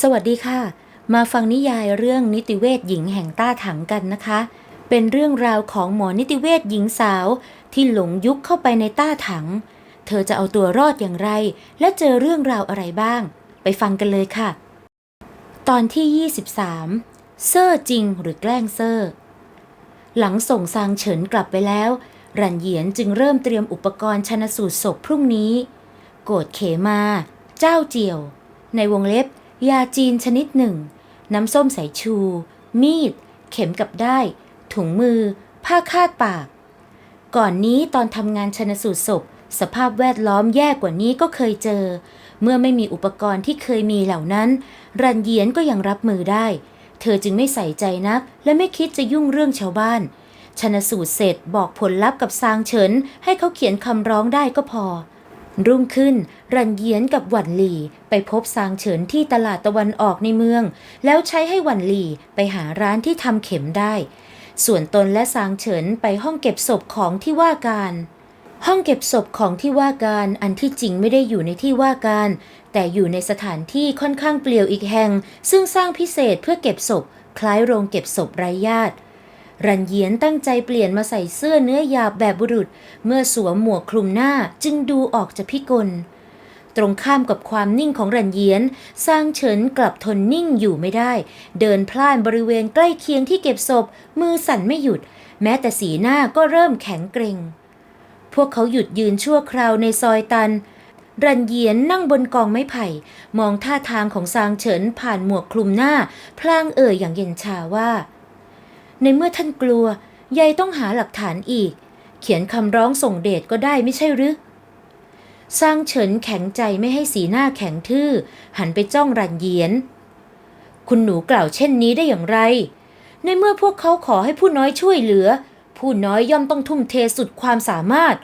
สวัสดีค่ะ มาฟังนิยายเรื่องนิติเวชหญิงแห่งต้าถังกันนะคะ เป็นเรื่องราวของหมอนิติเวชหญิงสาว ที่หลงยุคเข้าไปในต้าถัง เธอจะเอาตัวรอดอย่างไร และเจอเรื่องราวอะไรบ้าง ไปฟังกันเลยค่ะ ตอนที่ 23 เซอร์จริงหรือแกล้งเซอร์ หลังส่งซางเฉินกลับไปแล้ว รันเหยียนจึงเริ่มเตรียมอุปกรณ์ชนสูตรศพพรุ่งนี้ โกดเขมา เจ้าเจียว ในวงเล็บ ยาจีนชนิดหนึ่ง น้ำส้มสายชู มีด เข็มกับได้ ถุงมือ ผ้าคาดปาก ก่อนนี้ตอนทำงานชนสูตรศพ สภาพแวดล้อมแย่กว่านี้ก็เคยเจอ เมื่อไม่มีอุปกรณ์ที่เคยมีเหล่านั้น รันเยียนก็ยังรับมือได้ เธอจึงไม่ใส่ใจนัก และไม่คิดจะยุ่งเรื่องชาวบ้าน ชนสูตรเสร็จบอกผลลัพธ์กับซางเฉินให้เขาเขียนคำร้องได้ก็พอ รุ่งขึ้น รันเยียนกับหวันหลี่ไปพบซางเฉินที่ตลาดตะวันออกในเมือง แล้วใช้ให้หวันหลี่ไปหาร้านที่ทำเข็มได้ ส่วนตนและซางเฉินไปห้องเก็บศพของที่ว่าการ ห้องเก็บศพของที่ว่าการอันที่จริงไม่ได้อยู่ในที่ว่าการ แต่อยู่ในสถานที่ค่อนข้างเปลี่ยวอีกแห่ง ซึ่งสร้างพิเศษเพื่อเก็บศพ คล้ายโรงเก็บศพไร้ญาติ รันเยียนตั้งใจเปลี่ยนมาใส่เสื้อเนื้อหยาบแบบบุรุษ เมื่อสวมหมวกคลุมหน้าจึงดูออกจะพิกล ตรงข้ามกับความนิ่งของรันเยียนซางเฉินกลับทนนิ่งอยู่ไม่ได้ เดินพล่านบริเวณใกล้เคียงที่เก็บศพ มือสั่นไม่หยุด แม้แต่สีหน้าก็เริ่มแข็งเกร็ง พวกเขาหยุดยืนชั่วคราวในซอยตันรันเยียนนั่งบนกองไม้ไผ่ มองท่าทางของซางเฉินผ่านหมวกคลุมหน้า พลางเอ่ยอย่างเย็นชาว่า ในเมื่อท่านกลัวยายต้องหาหลักฐานอีก เขียนคำร้องส่งเดชก็ได้ไม่ใช่หรือซางเฉินแข็งใจไม่ให้สีหน้าแข็งทื่อ หันไปจ้องรันเยียน คุณหนูกล่าวเช่นนี้ได้อย่างไร ในเมื่อพวกเขาขอให้ผู้น้อยช่วยเหลือ ผู้น้อยย่อมต้องทุ่มเทสุดความสามารถ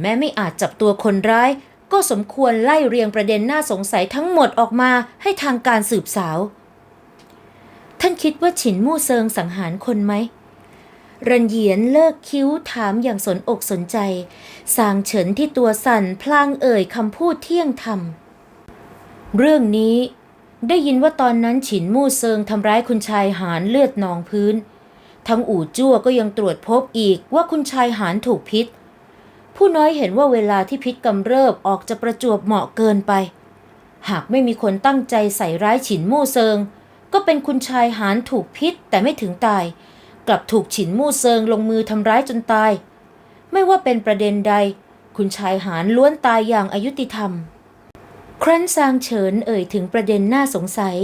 แม้ไม่อาจจับตัวคนร้าย ก็สมควรไล่เรียงประเด็นน่าสงสัยทั้งหมดออกมาให้ทางการสืบสาว ท่านคิดว่าฉินมู่เซิงสังหารคนไหมรันเหยียนเลิกคิ้วถามอย่างสนอกสนใจ สางเฉินที่ตัวสั่นพลางเอ่ยคำพูดเที่ยงธรรม เรื่องนี้ได้ยินว่าตอนนั้นฉินมู่เซิงทำร้ายคุณชายหานเลือดนองพื้น ทั้งอู่จั่วก็ยังตรวจพบอีกว่าคุณชายหานถูกพิษ ผู้น้อยเห็นว่าเวลาที่พิษกำเริบออกจะประจวบเหมาะเกินไป หากไม่มีคนตั้งใจใส่ร้ายฉินมู่เซิง ก็เป็นคุณชายหานถูกพิษแต่ไม่ถึงตาย กลับถูกฉินมู่เซิงลงมือทำร้ายจนตาย ไม่ว่าเป็นประเด็นใด คุณชายหานล้วนตายอย่างอายุติธรรม ครั้นซางเฉินเอ่ยถึงประเด็นน่าสงสัย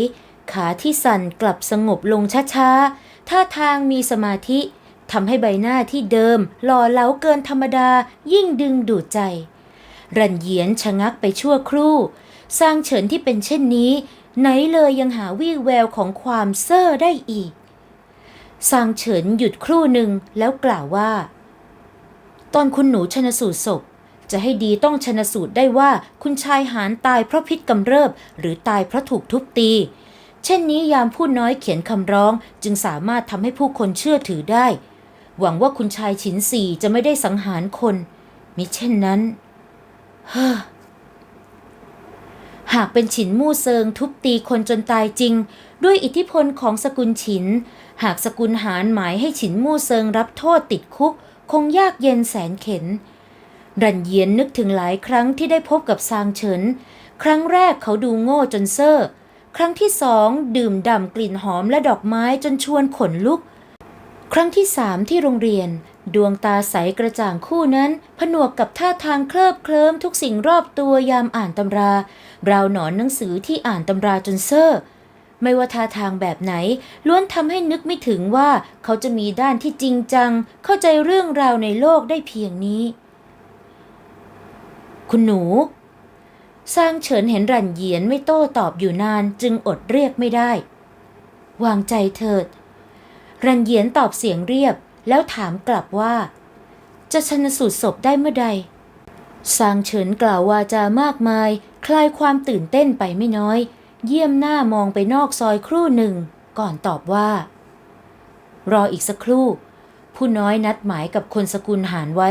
ขาที่สั่นกลับสงบลงช้าๆท่าทางมีสมาธิทำให้ใบหน้าที่เดิม หล่อเหลาเกินธรรมดายิ่งดึงดูดใจ รันเยียนชะงักไปชั่วครู่ซางเฉินที่เป็นเช่นนี้ ไหนเลยยังหาวี่แววของความเซ่อได้อีกซางเฉินหยุดครู่หนึ่งแล้วกล่าวว่า ตอนคุณหนูชนสูตรศพ จะให้ดีต้องชนสูตรได้ว่าคุณชายหานตายเพราะพิษกำเริบ หรือตายเพราะถูกทุบตี เช่นนี้ยามผู้น้อยเขียนคำร้อง จึงสามารถทำให้ผู้คนเชื่อถือได้ หวังว่าคุณชายฉินสีจะไม่ได้สังหารคนมิเช่นนั้น เฮ้อ หากเป็นฉินมู่เซิงทุบตีคนจนตายจริง ด้วยอิทธิพลของสกุลฉิน หากสกุลหานหมายให้ฉินมู่เซิงรับโทษติดคุก คงยากเย็นแสนเข็น รันเยียนนึกถึงหลายครั้งที่ได้พบกับซางเฉิน ครั้งแรกเขาดูโง่จนเซ่อครั้งที่สองดื่มด่ำกลิ่นหอมและดอกไม้จนชวนขนลุก ครั้งที่สามที่โรงเรียน ดวงตาใสกระจ่างคู่นั้น ผนวกกับท่าทางเคลิบเคลิ้มทุกสิ่งรอบตัวยามอ่านตำรา ราวหนอนหนังสือที่อ่านตำราจนเซ่อไม่ว่าท่าทางแบบไหน ล้วนทำให้นึกไม่ถึงว่าเขาจะมีด้านที่จริงจัง เข้าใจเรื่องราวในโลกได้เพียงนี้ คุณหนู สร้างเฉินเห็นรันเยียนไม่โต้ตอบอยู่นานจึงอดเรียกไม่ได้ วางใจเถิด รันเยียนตอบเสียงเรียบ แล้วถามกลับว่า จะชนสูตรศพได้เมื่อใดซางเฉินกล่าววาจามากมาย คลายความตื่นเต้นไปไม่น้อย เยี่ยมหน้ามองไปนอกซอยครู่หนึ่ง ก่อนตอบว่า รออีกสักครู่ ผู้น้อยนัดหมายกับคนสกุลหารไว้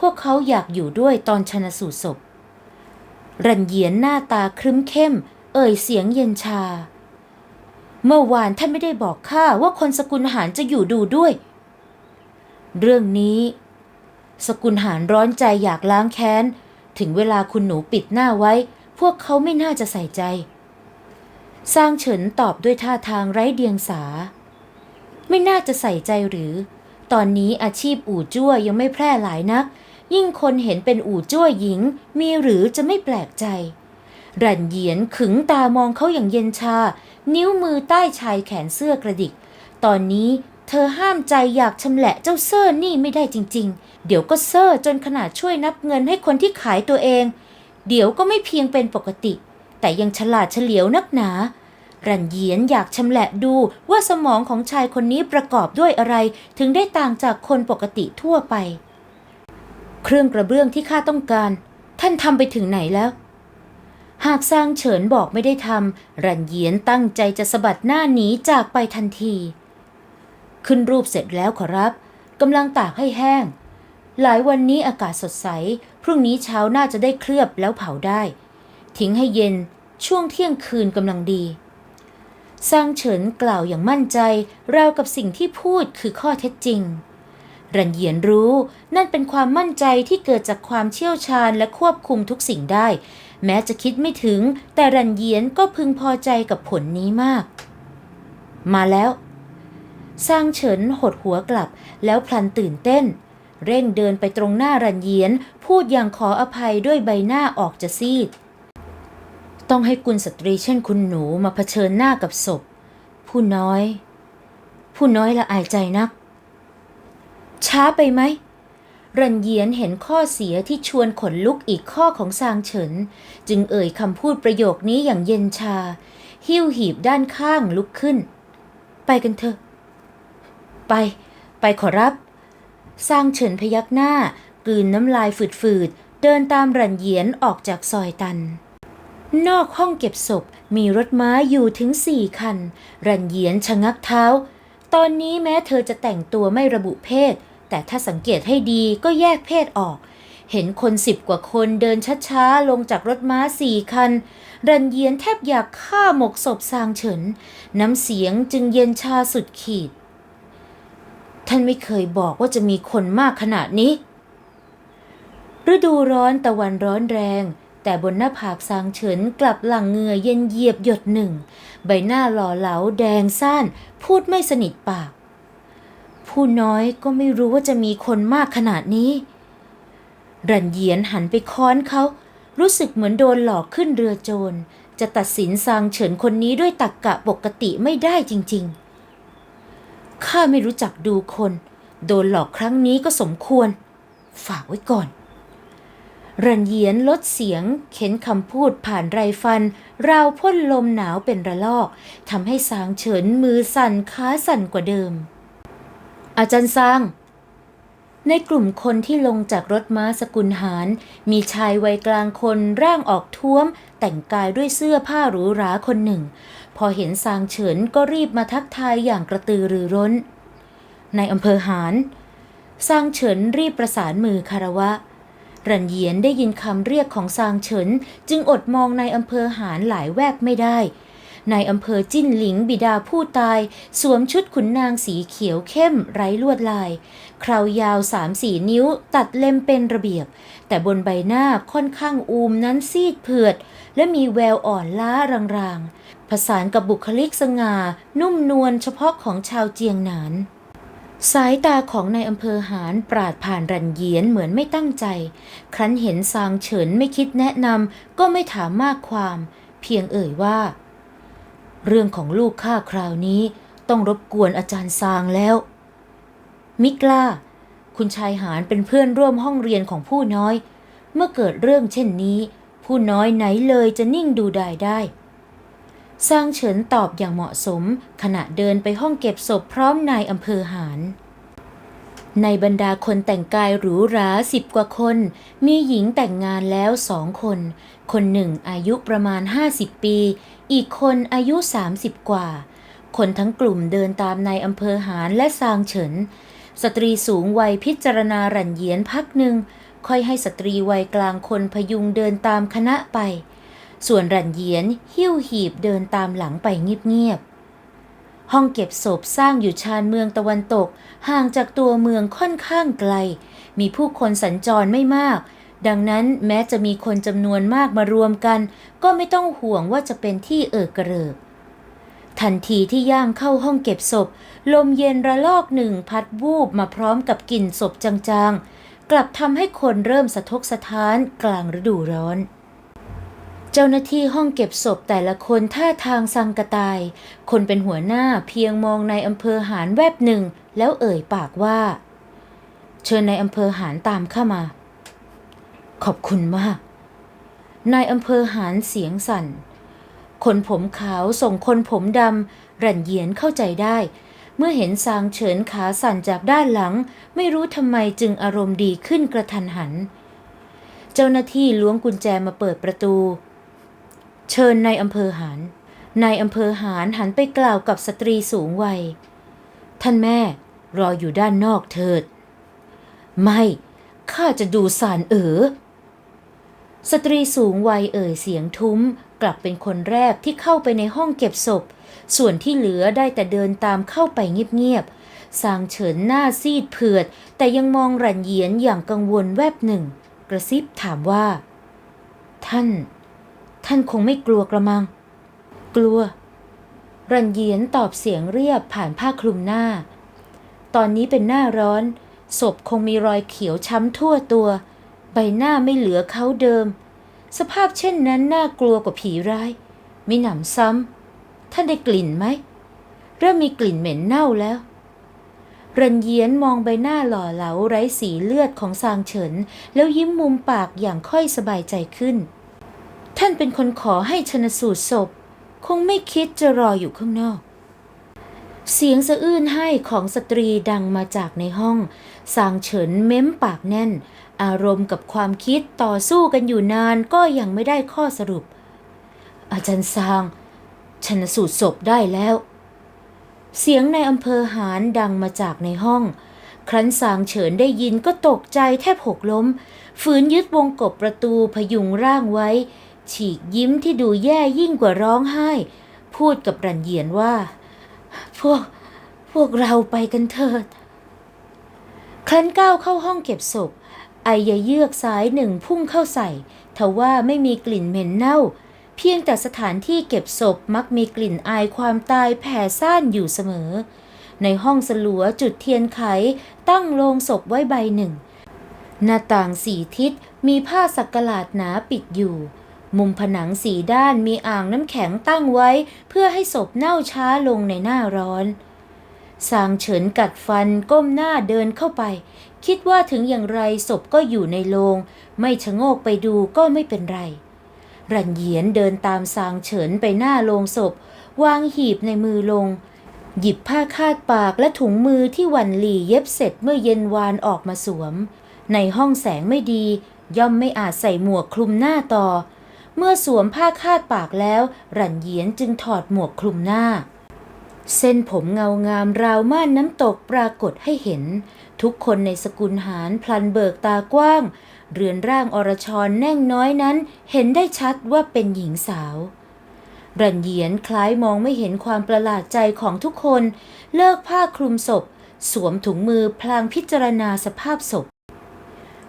พวกเขาอยากอยู่ด้วยตอนชนสูตรศพ รันเยียนหน้าตาครึ้มเข้ม เอ่ยเสียงเย็นชา เมื่อวานท่านไม่ได้บอกข้าว่าคนสกุลหารจะอยู่ดูด้วย เรื่องนี้ สกุลหารร้อนใจอยากล้างแค้น ถึงเวลาคุณหนูปิดหน้าไว้ พวกเขาไม่น่าจะใส่ใจ สร้างเฉินตอบด้วยท่าทางไร้เดียงสา ไม่น่าจะใส่ใจหรือ ตอนนี้อาชีพอู่จ้วยังไม่แพร่หลายนัก ยิ่งคนเห็นเป็นอู่จ้วหญิง มีหรือจะไม่แปลกใจ รันเหยียนขึงตามองเขาอย่างเย็นชา นิ้วมือใต้ชายแขนเสื้อกระดิก ตอนนี้เธอห้ามใจอยากชำแหละเจ้าเซอร์นี่ไม่ได้จริง ๆ เดี๋ยวก็เซอร์จนขนาดช่วยนับเงินให้คนที่ขายตัวเอง เดี๋ยวก็ไม่เพียงเป็นปกติ แต่ยังฉลาดเฉลียวนักหนา รันเหยียนอยากชำแหละดูว่าสมองของชายคนนี้ประกอบด้วยอะไรถึงได้ต่างจากคนปกติทั่วไป เครื่องกระเบื้องที่ข้าต้องการ ท่านทำไปถึงไหนแล้ว หากซางเฉินบอกไม่ได้ทำรันเยียนตั้งใจจะสะบัดหน้าหนีจากไปทันที ขึ้นรูปเสร็จแล้วขอรับกำลังตากให้แห้ง หลายวันนี้อากาศสดใส พรุ่งนี้เช้าน่าจะได้เคลือบแล้วเผาได้ ทิ้งให้เย็นช่วงเที่ยงคืนกำลังดีซางเฉินกล่าวอย่างมั่นใจราวกับสิ่งที่พูดคือข้อเท็จจริง รันเยียนรู้นั่นเป็นความมั่นใจที่เกิดจากความเชี่ยวชาญและควบคุมทุกสิ่งได้ แม้จะคิดไม่ถึง แต่รันเยียนก็พึงพอใจกับผลนี้มาก มาแล้วซางเฉินหดหัวกลับแล้วพลันตื่นเต้น เร่งเดินไปตรงหน้ารันเยียน พูดอย่างขออภัยด้วยใบหน้าออกจะซีด ต้องให้กุลสตรีเช่นคุณหนูมาเผชิญหน้ากับศพ ผู้น้อย ผู้น้อยละอายใจนัก ช้าไปไหม รันเยียนเห็นข้อเสียที่ชวนขนลุกอีกข้อของซางเฉิน จึงเอ่ยคำพูดประโยคนี้อย่างเย็นชา หิ้วหีบด้านข้างลุกขึ้น ไปกันเถอะ ไป ไปขอรับซางเฉินพยักหน้า กลืนน้ำลายฝืดๆ เดินตามรันเยียนออกจากซอยตันนอกห้องเก็บศพมีรถม้าอยู่ถึงสี่คัน รันเยียนชะงักเท้า ตอนนี้แม้เธอจะแต่งตัวไม่ระบุเพศ แต่ถ้าสังเกตให้ดีก็แยกเพศออก เห็นคนสิบกว่าคนเดินช้าๆ ลงจากรถม้าสี่คัน รันเยียนแทบอยากฆ่าหมกศพซางเฉิน น้ำเสียงจึงเย็นชาสุดขีด ท่านไม่เคยบอกว่าจะมีคนมากขนาดนี้ ฤดูร้อนตะวันร้อนแรง แต่บนหน้าผากซางเฉินกลับหลั่งเงือเย็นเยียบหยดหนึ่ง ใบหน้าหล่อเหลาแดงซ่านพูดไม่สนิทปาก ผู้น้อยก็ไม่รู้ว่าจะมีคนมากขนาดนี้ รันเยียนหันไปค้อนเขา รู้สึกเหมือนโดนหลอกขึ้นเรือโจร จะตัดสินซางเฉินคนนี้ด้วยตักกะปกติไม่ได้จริง ๆ ข้าไม่รู้จักดูคน โดนหลอกครั้งนี้ก็สมควร ฝากไว้ก่อน รันเยียนลดเสียง เข็นคำพูดผ่านไรฟัน ราวพ่นลมหนาวเป็นระลอกทำให้สางเฉินมือสั่นขาสั่นกว่าเดิม อาจารย์ซางในกลุ่มคนที่ลงจากรถม้าสกุลหาร มีชายวัยกลางคนร่างออกท้วม แต่งกายด้วยเสื้อผ้าหรูหราคนหนึ่ง พอเห็นซางเฉินก็รีบมาทักทายอย่างกระตือรือร้น ในอำเภอหารซางเฉินรีบประสานมือคารวะ รันเยียนได้ยินคำเรียกของซางเฉิน จึงอดมองในอำเภอหารหลายแวบไม่ได้ ในอำเภอจิ้นหลิงบิดาผู้ตาย สวมชุดขุนนางสีเขียวเข้มไร้ลวดลาย คราวยาวสามสี่นิ้วตัดเล็มเป็นระเบียบ แต่บนใบหน้าค่อนข้างอูมนั้นซีดเผือด และมีแววอ่อนล้ารางๆ ผสานกับบุคลิกสง่า นุ่มนวลเฉพาะของชาวเจียงหนานสายตาของนายอำเภอหารปราดผ่านรันเยียนเหมือนไม่ตั้งใจ ครั้นเห็นซางเฉินไม่คิดแนะนำก็ไม่ถามมากความ เพียงเอ่ยว่า เรื่องของลูกข้าคราวนี้ต้องรบกวนอาจารย์ซางแล้ว มิกล้า คุณชายหารเป็นเพื่อนร่วมห้องเรียนของผู้น้อย เมื่อเกิดเรื่องเช่นนี้ ผู้น้อยไหนเลยจะนิ่งดูดายได้ซางเฉินตอบอย่างเหมาะสม ขณะเดินไปห้องเก็บศพพร้อมนายอำเภอหารในบรรดาคนแต่งกายหรูหราสิบกว่าคน มีหญิงแต่งงานแล้วสองคน คนหนึ่งอายุประมาณ 50 ปี อีกคนอายุ 30 กว่า คนทั้งกลุ่มเดินตามนายอำเภอหารและซางเฉิน สตรีสูงวัยพิจารณารันเยียนพักหนึ่ง ค่อยให้สตรีวัยกลางคนพยุงเดินตามคณะไป ส่วนรันเยียนหิ้วหีบเดินตามหลังไปเงียบๆ ห้องเก็บศพสร้างอยู่ชานเมืองตะวันตก ห่างจากตัวเมืองค่อนข้างไกล มีผู้คนสัญจรไม่มาก ดังนั้นแม้จะมีคนจำนวนมากมารวมกัน ก็ไม่ต้องห่วงว่าจะเป็นที่เอิกกระเริกทันทีที่ย่างเข้าห้องเก็บศพ ลมเย็นระลอกหนึ่งพัดวูบมาพร้อมกับกลิ่นศพจางๆ กลับทำให้คนเริ่มสะทกสะท้านกลางฤดูร้อน เจ้าหน้าที่ห้องเก็บศพแต่ละคนท่าทางสังกะตาย คนเป็นหัวหน้าเพียงมองในอำเภอหารแวบหนึ่ง แล้วเอ่ยปากว่า เชิญในายอำเภอหารตามเข้ามา ขอบคุณมาก นายอำเภอหารเสียงสั่น คนผมขาวส่งคนผมดำรันเยียนเข้าใจได้ เมื่อเห็นซางเฉินขาสั่นจากด้านหลัง ไม่รู้ทำไมจึงอารมณ์ดีขึ้นกระทันหัน เจ้าหน้าที่ล้วงกุญแจมาเปิดประตู เชิญนายอำเภอหารนายอำเภอหารหันไปกล่าวกับสตรีสูงวัย ท่านแม่รออยู่ด้านนอกเถิด ไม่ ข้าจะดูสารเอ๋อ สตรีสูงวัยเอ่ยเสียงทุ้ม กลับเป็นคนแรกที่เข้าไปในห้องเก็บศพ ส่วนที่เหลือได้แต่เดินตามเข้าไปเงียบๆสางเฉินหน้าซีดเผือด แต่ยังมองรันเยียนอย่างกังวลแวบหนึ่ง กระซิบถามว่า ท่าน ท่านคงไม่กลัวกระมัง กลัว รันเยียนตอบเสียงเรียบผ่านผ้าคลุมหน้า ตอนนี้เป็นหน้าร้อน ศพคงมีรอยเขียวช้ำทั่วตัว ใบหน้าไม่เหลือเขาเดิม สภาพเช่นนั้นน่ากลัวกว่าผีร้ายมีหนำซ้ำท่านได้กลิ่นไหม เริ่มมีกลิ่นเหม็นเน่าแล้วรันเยียนมองใบหน้าหล่อเหลาไร้สีเลือดของซางเฉิน แล้วยิ้มมุมปากอย่างค่อยสบายใจขึ้น ท่านเป็นคนขอให้ชนสูตรศพ คงไม่คิดจะรออยู่ข้างนอก เสียงสะอื้นให้ของสตรีดังมาจากในห้อง ซางเฉินเม้มปากแน่น อารมณ์กับความคิดต่อสู้กันอยู่นานก็ยังไม่ได้ข้อสรุป อาจารย์ซางชนสูตรศพได้แล้ว เสียงในอำเภอหารดังมาจากในห้อง ครั้นสางเฉินได้ยินก็ตกใจแทบหกล้ม ฝืนยึดวงกบประตูพยุงร่างไว้ ฉีกยิ้มที่ดูแย่ยิ่งกว่าร้องไห้ พูดกับรันเยียนว่า พวกพวกเราไปกันเถิด ครั้นก้าวเข้าห้องเก็บศพ ไอยเยือกสายหนึ่งพุ่งเข้าใส่ทว่าไม่มีกลิ่นเหม็นเน่า เพียงแต่สถานที่เก็บศพมักมีกลิ่นอายความตายแผ่ซ่านอยู่เสมอ ในห้องสลัวจุดเทียนไขตั้งโลงศพไว้ใบหนึ่ง หน้าต่างสี่ทิศมีผ้าสักกะหลาดหนาปิดอยู่ มุมผนังสีด้านมีอ่างน้ำแข็งตั้งไว้ เพื่อให้ศพเน่าช้าลงในหน้าร้อนสางเฉินกัดฟันก้มหน้าเดินเข้าไป คิดว่าถึงอย่างไรศพก็อยู่ในโลง ไม่ชะโงกไปดูก็ไม่เป็นไร รันเหยียนเดินตามสางเฉินไปหน้าโลงศพ วางหีบในมือลง หยิบผ้าคาดปากและถุงมือที่หวันหลี่เย็บเสร็จเมื่อเย็นวานออกมาสวม ในห้องแสงไม่ดี ย่อมไม่อาจใส่หมวกคลุมหน้าต่อ เมื่อสวมผ้าคาดปากแล้ว รันเหยียนจึงถอดหมวกคลุมหน้าเส้นผมเงางามราวม่านน้ำตกปรากฏให้เห็น ทุกคนในสกุลหารพลันเบิกตากว้าง เรือนร่างอรชรแน่งน้อยนั้น เห็นได้ชัดว่าเป็นหญิงสาว รันเยียนคล้ายมองไม่เห็นความประหลาดใจของทุกคน เลิกผ้าคลุมศพ สวมถุงมือพลางพิจารณาสภาพศพ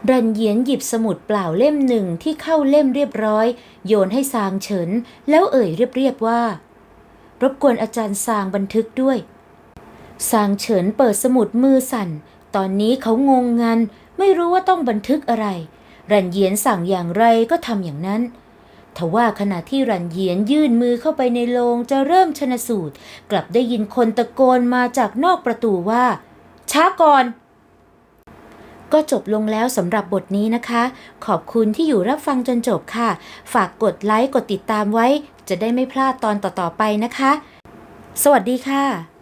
รันเยียนหยิบสมุดเปล่าเล่มหนึ่งที่เข้าเล่มเรียบร้อย โยนให้ซางเฉิน แล้วเอ่ยเรียบๆว่ารบกวนอาจารย์ซางบันทึกด้วย ซางเฉินเปิดสมุดมือสั่น ตอนนี้เขางงงัน ไม่รู้ว่าต้องบันทึกอะไร รันเยียนสั่งอย่างไรก็ทำอย่างนั้นทว่าขณะที่รันเยียนยื่นมือเข้าไปในโลงจะเริ่มชนสูตร กลับได้ยินคนตะโกนมาจากนอกประตูว่า ช้าก่อน ก็จบลงแล้วสำหรับบทนี้นะคะ ขอบคุณที่อยู่รับฟังจนจบค่ะ ฝากกดไลค์กดติดตามไว้ จะได้ไม่พลาดตอนต่อๆไปนะคะ สวัสดีค่ะ